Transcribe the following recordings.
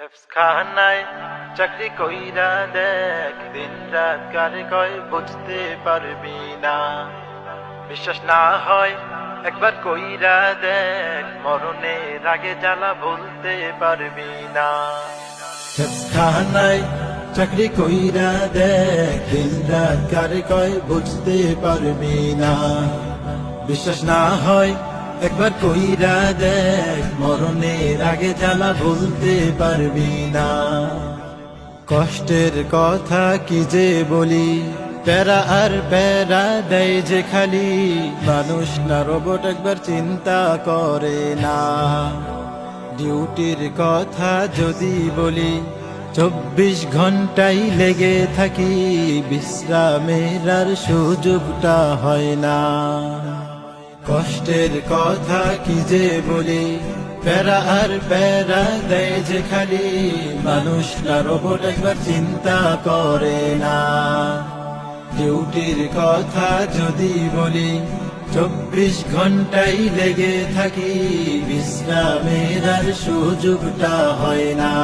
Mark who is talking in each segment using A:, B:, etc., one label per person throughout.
A: খানায় চাকরি কইরা দেখ, দিন রাত কারে কয় বুঝতে পারবি না। বিশ্বাস না হয় একবার কইরা দেখ, মরণের আগে জ্বালা বলতে পারবি না। খানায় চাকরি কইরা দেখ, দিন রাত কারে কয় বুঝতে পারবি না। বিশ্বাস না হয় একবার কইরা দেখ, মরণের আগে জ্বালা ভুলতে পারবি না। কষ্টের কথা কি যে বলি? প্যারা আর প্যারা দেয় যে খালি। মানুষ না রোবট একবার চিন্তা করে না। ডিউটির কথা যদি বলি, চব্বিশ ঘন্টাই লেগে থাকি। বিশ্রামের আর সুযোগটা হয় না। কষ্টের কথা কি যে বলি? প্যারা আর প্যারা দেয় যে খালি। মানুষ না রোবট একবার চিন্তা করে না। ডিউটির কথা যদি বলি, চব্বিশ ঘন্টাই লেগে থাকি। বিশ্রামের আর সুযোগটা হয় না।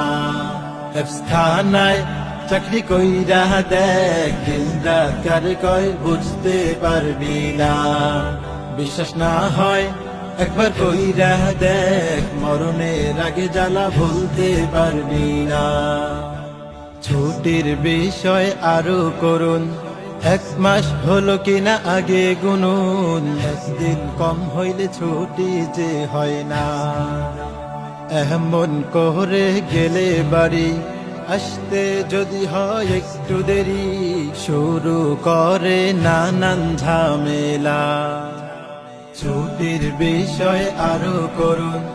A: স্থানায় চাকরি কইরা দেখ কয় বুঝতে পারবি না। বিশ্বাস না হয়, একবার কইরা দেখ, মরণের আগে জ্বালা ভুলতে পারবি না। ছুটির বিষয় আরও করুন, এক মাস হলো কিনা আগে গুনুন, একদিন কম হইলে ছুটি যে হয় না। এমন করে গেলে বাড়ি, আসতে যদি হয় একটু দেরি, শুরু করে নানান ঝামেলা। ছুটির বিষয় আরও করুন।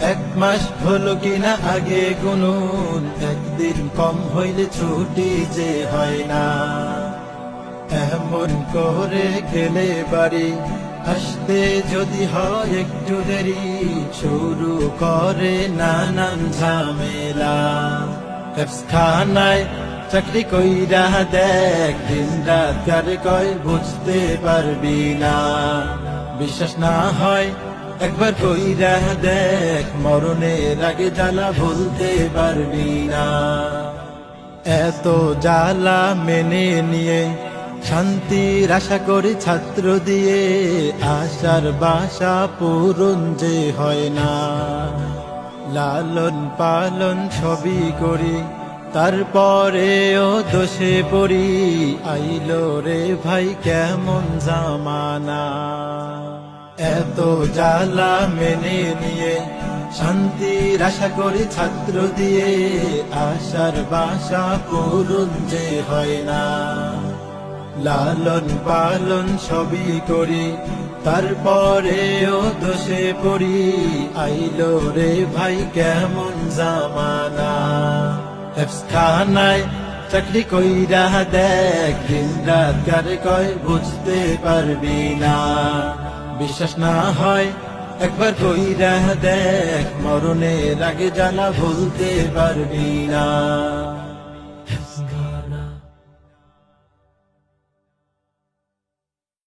A: এক মাস হলো কিনা আগে গুনুন। একদিন কম হইলে ছুটি যে হয় না। এমন করে গেলে বাড়ি। আসতে যদি হয় একটু দেরি। শুরু করে নানান ঝামেলা। খানায় চাকরি কইরা দেখ। দিন রাত কয় বুঝতে পারবি না। বিশ্বাস না হয়, একবার কইরা দেখ, মরণের আগে জ্বালা ভুলতে পারবি না। এত জ্বালা মেনে নিয়ে, শান্তির আশা করি ছাত্র দিয়ে, আশার বাসা পূরণ যে হয় না। লালন পালন সবই করি তারপরেও দোষে পড়ি, আইলো রে ভাই, কেমন জামানা? এত জ্বালা মেনে নিয়ে, শান্তির আশা করি ছাত্র দিয়ে, আশার বাসা পূরণ যে হয় না। লালন পালন সবই করি, তারপরেও দোষে পড়ি, আইলো রে ভাই, কেমন জামানা? খানায় চাকরি কইরা দেখ দিন রাত কারে কয় বুঝতে পারবি না বিশ্বাস না হয় একবার কইরা দেখ মরণের আগে জানা ভুলতে পারবি না